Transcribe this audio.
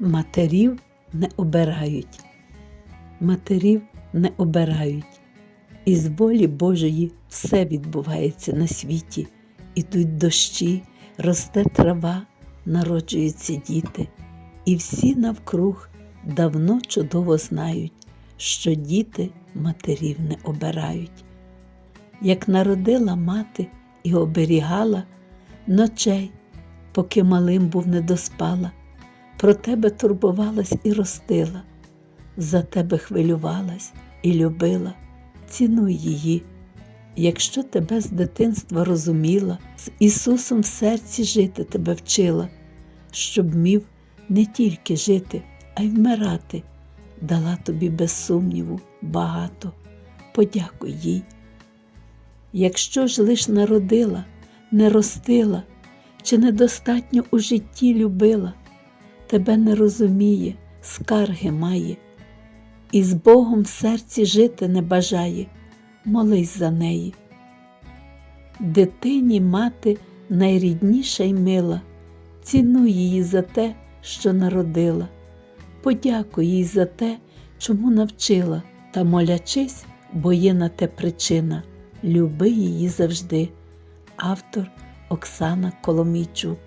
Матерів не обирають. Матерів не обирають. Із волі Божої все відбувається на світі. Ідуть дощі, росте трава, народжуються діти. І всі навкруг давно чудово знають, що діти матерів не обирають. Як народила мати і оберігала ночей, поки малим був не доспала, про тебе турбувалась і ростила, за тебе хвилювалась і любила, цінуй її. Якщо тебе з дитинства розуміла, з Ісусом в серці жити тебе вчила, щоб мів не тільки жити, а й вмирати, дала тобі без сумніву багато. Подякуй їй. Якщо ж лиш народила, не ростила, чи недостатньо у житті любила, тебе не розуміє, скарги має, і з Богом в серці жити не бажає, молись за неї. Дитині мати найрідніша й мила, цінуй її за те, що народила, подякуй їй за те, чому навчила, та молячись, бо є на те причина, люби її завжди. Автор Оксана Коломійчук